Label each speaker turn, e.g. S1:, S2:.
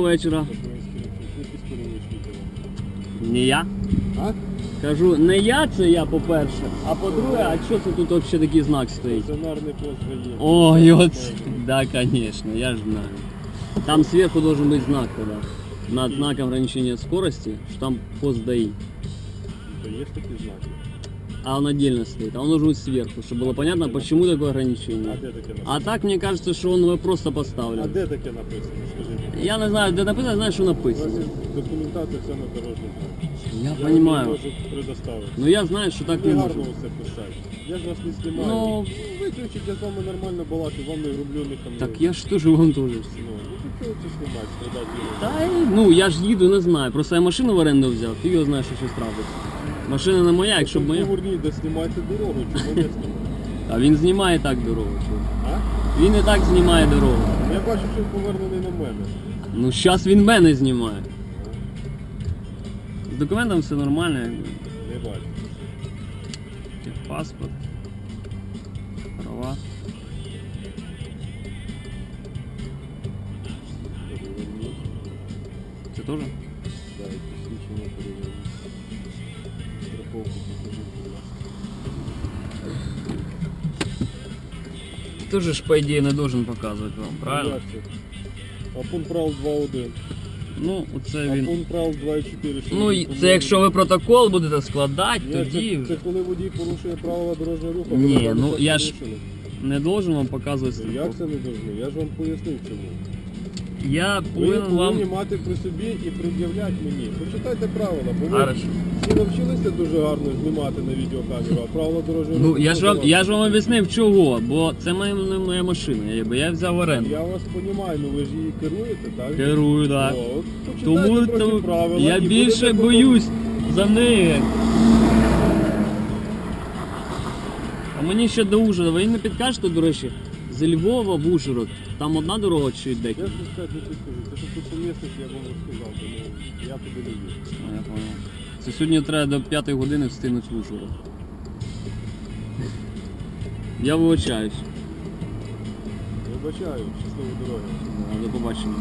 S1: вечора.
S2: Якісь перевищені діла.
S1: Не я.
S2: А?
S1: Кажу, не я це я, по-перше, а по-друге, а що це тут взагалі такий знак стоїть?
S2: Стаціонарний пост ГАІ.
S1: Ой, от, да, конечно, я ж знаю. Там сверху должен быть знак тогда. Над знаком ограничения скорости, что там пост ДАИ.
S2: То є ж такі знаки.
S1: А он отдельно стоит, а он должен быть сверху, чтобы было понятно, почему такое
S2: А
S1: ограничение.
S2: де таке написано?
S1: А так мне кажется, что он его просто
S2: А
S1: поставлен.
S2: де таке написано? Скажіть.
S1: Я не знаю, де написано, знаешь, что
S2: У вас
S1: написано.
S2: є документація вся на дорожній знак.
S1: Я
S2: Я
S1: понимаю.
S2: вам її можу предоставити.
S1: Но я знаю, что так
S2: Не
S1: не
S2: гарно
S1: можно.
S2: все писати. Я ж вас не знімаю.
S1: Ну,
S2: Виключіть, я з вами нормально балакаю, вам не грублю, не хамлю.
S1: так я ж тоже вам тоже.
S2: Ну, ну чого це знімати, страдати їм?
S1: Та й, ну я ж їду, не знаю. Просто я машину в оренду взяв, фіг його знає, що щось трапиться. Машина не моя, якщо б моя.
S2: Поверніть, де знімайте дорогу, чому не?
S1: А він знімає так дорогу. чого.
S2: А?
S1: Він і так знімає дорогу.
S2: Я бачу, що він повернений на мене.
S1: Ну зараз він мене знімає. З документом все нормально. якби.
S2: Не бачу.
S1: Паспорт. Права. Це теж?
S2: Да, і посвідчення переверніть. Страховку
S1: теж ж, по ідеї, не должен показувати вам, правильно?
S2: А пункт правил 2.1.
S1: Ну, оце
S2: А
S1: він.
S2: пункт правил 2.4. що
S1: Ну, і
S2: виконуєте?
S1: це якщо ви протокол будете складати,
S2: Ні,
S1: тоді
S2: це, це коли водій порушує правила дорожнього руху.
S1: Ні,
S2: ви
S1: ну, я ж- не должен вам показувати
S2: Як
S1: страховку.
S2: це не должно? Я ж вам пояснив чому.
S1: Я
S2: Ви
S1: повинен
S2: повинні
S1: вам.
S2: мати при собі і пред'являти мені. Почитайте правила, бо ви
S1: Хорошо.
S2: всі навчилися дуже гарно знімати на відеокамеру, а правила дорожнього
S1: Ну
S2: руху
S1: я ж вам я ж вам об'яснив чого, бо це моя, не моя машина, якби я взяв в оренду.
S2: Я вас розумію, ну ви ж її керуєте, так?
S1: Керую, так.
S2: От почитайте
S1: Тому, тому
S2: правила
S1: я
S2: і
S1: більше
S2: будете
S1: боюсь за неї. А мені ще до Ужгорода. Ви не підкажете, до речі, з Львова в Ужгород. Там одна дорога чи
S2: Я
S1: декілька?
S2: ж не сказати не підкажу. Це що тут помісних, я вам розказав, тому я туди не їду.
S1: А, я понял. Це сьогодні треба до 5 години встигнути в Ужгород. Я вибачаюсь.
S2: Вибачаю, щасливої дороги.
S1: До побачення.